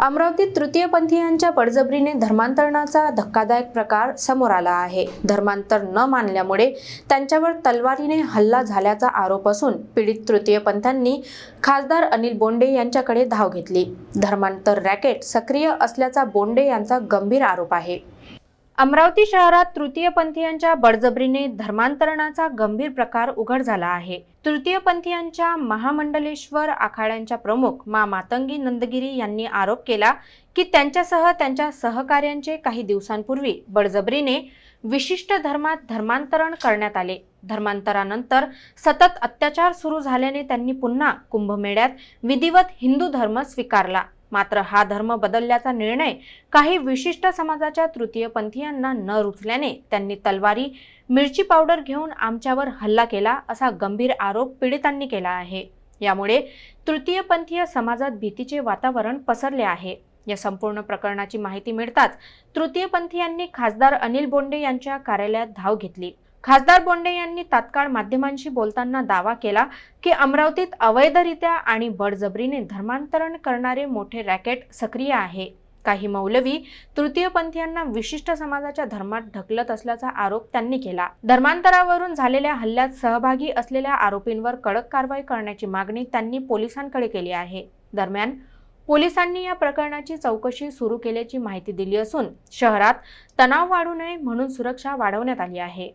अमरावतीत तृतीयपंथीयांच्या बळजबरीने धर्मांतरणाचा धक्कादायक प्रकार समोर आला आहे. धर्मांतर न मानल्यामुळे त्यांच्यावर तलवारीने हल्ला झाल्याचा आरोप असून पीडित तृतीयपंथांनी खासदार अनिल बोंडे यांच्याकडे धाव घेतली. धर्मांतर रॅकेट सक्रिय असल्याचा बोंडे यांचा गंभीर आरोप आहे. अमरावती शहरात तृतीयपंथीयांच्या बळजबरीने धर्मांतरणाचा गंभीर प्रकार उघड झाला आहे. तृतीयपंथीयांच्या महामंडलेश्वर आखाड्यांच्या प्रमुख मा मातंगी नंदगिरी यांनी आरोप केला की त्यांच्यासह त्यांच्या सहकार्यांचे काही दिवसांपूर्वी बळजबरीने विशिष्ट धर्मात धर्मांतरण करण्यात आले. धर्मांतरानंतर सतत अत्याचार सुरू झाल्याने त्यांनी पुन्हा कुंभमेळ्यात विधिवत हिंदू धर्म स्वीकारला. मात्र हा धर्म बदलल्याचा निर्णय काही विशिष्ट समाजाच्या तृतीयपंथीयांना न रुचल्याने त्यांनी तलवारी मिरची पावडर घेऊन आमच्यावर हल्ला केला असा गंभीर आरोप पीडितांनी केला आहे. यामुळे तृतीयपंथीय समाजात भीतीचे वातावरण पसरले आहे. या संपूर्ण प्रकरणाची माहिती मिळताच तृतीयपंथीयांनी खासदार अनिल बोंडे यांच्या कार्यालयात धाव घेतली. खासदार बोंडे यांनी तात्काळ माध्यमांशी बोलताना दावा केला की अमरावतीत अवैधरित्या आणि बळजबरीने धर्मांतरण करणारे मोठे रॅकेट सक्रिय आहे. काही मौलवी तृतीयपंथीयांना विशिष्ट समाजाच्या धर्मात ढकलत असल्याचा आरोप त्यांनी केला. धर्मांतरावरून झालेल्या हल्ल्यात सहभागी असलेल्या आरोपींवर कडक कारवाई करण्याची मागणी त्यांनी पोलिसांकडे केली आहे. दरम्यान पोलिसांनी या प्रकरणाची चौकशी सुरू केल्याची माहिती दिली असून शहरात तणाव वाढू नये म्हणून सुरक्षा वाढवण्यात आली आहे.